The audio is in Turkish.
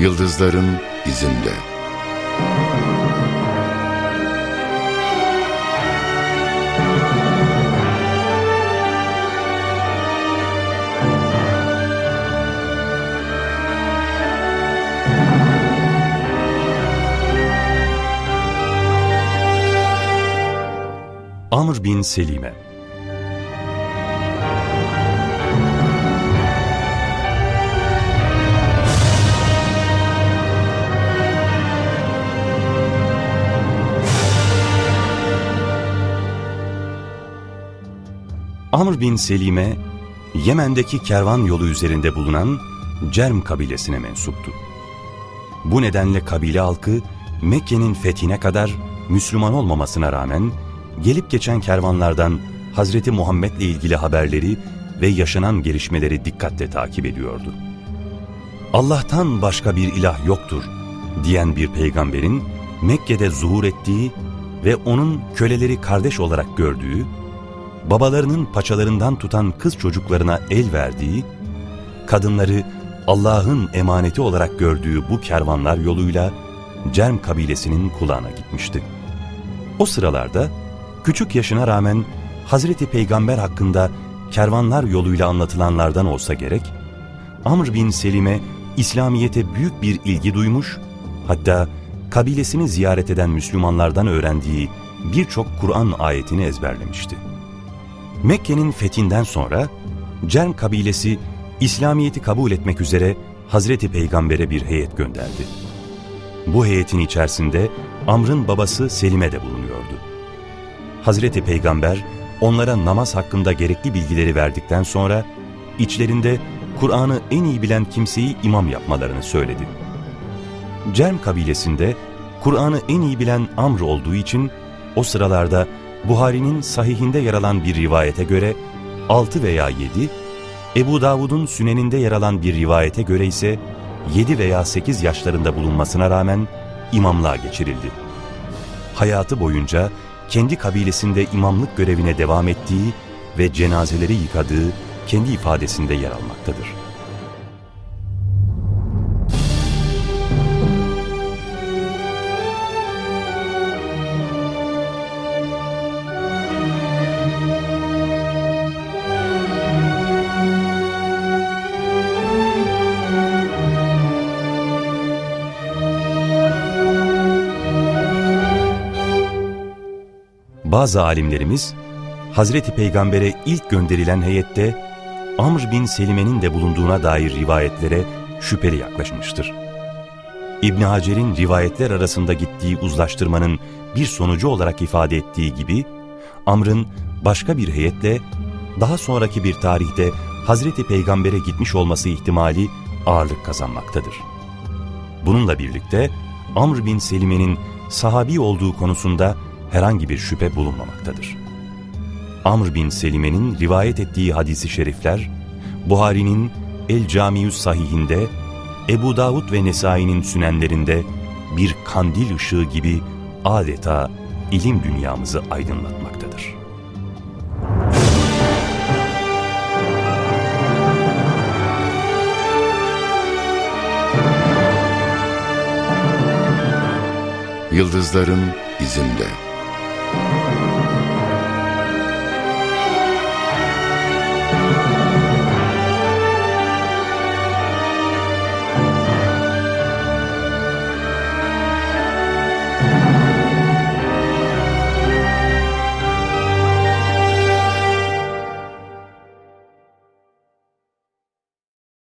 Yıldızların izinde. Amr bin Selime Amr bin Selime, Yemen'deki kervan yolu üzerinde bulunan Cerm kabilesine mensuptu. Bu nedenle kabile halkı Mekke'nin fethine kadar Müslüman olmamasına rağmen gelip geçen kervanlardan Hazreti Muhammed'le ilgili haberleri ve yaşanan gelişmeleri dikkatle takip ediyordu. Allah'tan başka bir ilah yoktur diyen bir peygamberin Mekke'de zuhur ettiği ve onun köleleri kardeş olarak gördüğü, babalarının paçalarından tutan kız çocuklarına el verdiği, kadınları Allah'ın emaneti olarak gördüğü bu kervanlar yoluyla Cerm kabilesinin kulağına gitmişti. O sıralarda küçük yaşına rağmen Hazreti Peygamber hakkında kervanlar yoluyla anlatılanlardan olsa gerek, Amr bin Selim'e İslamiyet'e büyük bir ilgi duymuş, hatta kabilesini ziyaret eden Müslümanlardan öğrendiği birçok Kur'an ayetini ezberlemişti. Mekke'nin fethinden sonra Cerm kabilesi İslamiyet'i kabul etmek üzere Hazreti Peygamber'e bir heyet gönderdi. Bu heyetin içerisinde Amr'ın babası Selim'e de bulunuyordu. Hazreti Peygamber onlara namaz hakkında gerekli bilgileri verdikten sonra içlerinde Kur'an'ı en iyi bilen kimseyi imam yapmalarını söyledi. Cerm kabilesinde Kur'an'ı en iyi bilen Amr olduğu için o sıralarda Buhari'nin sahihinde yer alan bir rivayete göre 6 veya 7, Ebu Davud'un süneninde yer alan bir rivayete göre ise 7 veya 8 yaşlarında bulunmasına rağmen imamlığa geçirildi. Hayatı boyunca kendi kabilesinde imamlık görevine devam ettiği ve cenazeleri yıkadığı kendi ifadesinde yer almaktadır. Bazı alimlerimiz Hazreti Peygamber'e ilk gönderilen heyette Amr bin Selime'nin de bulunduğuna dair rivayetlere şüpheli yaklaşmıştır. İbn Hacer'in rivayetler arasında gittiği uzlaştırmanın bir sonucu olarak ifade ettiği gibi Amr'ın başka bir heyetle daha sonraki bir tarihte Hazreti Peygamber'e gitmiş olması ihtimali ağırlık kazanmaktadır. Bununla birlikte Amr bin Selime'nin sahabi olduğu konusunda herhangi bir şüphe bulunmamaktadır. Amr bin Selime'nin rivayet ettiği hadisi şerifler, Buhari'nin El Camius Sahihinde, Ebu Davud ve Nesai'nin sünenlerinde bir kandil ışığı gibi adeta ilim dünyamızı aydınlatmaktadır. Yıldızların izinde.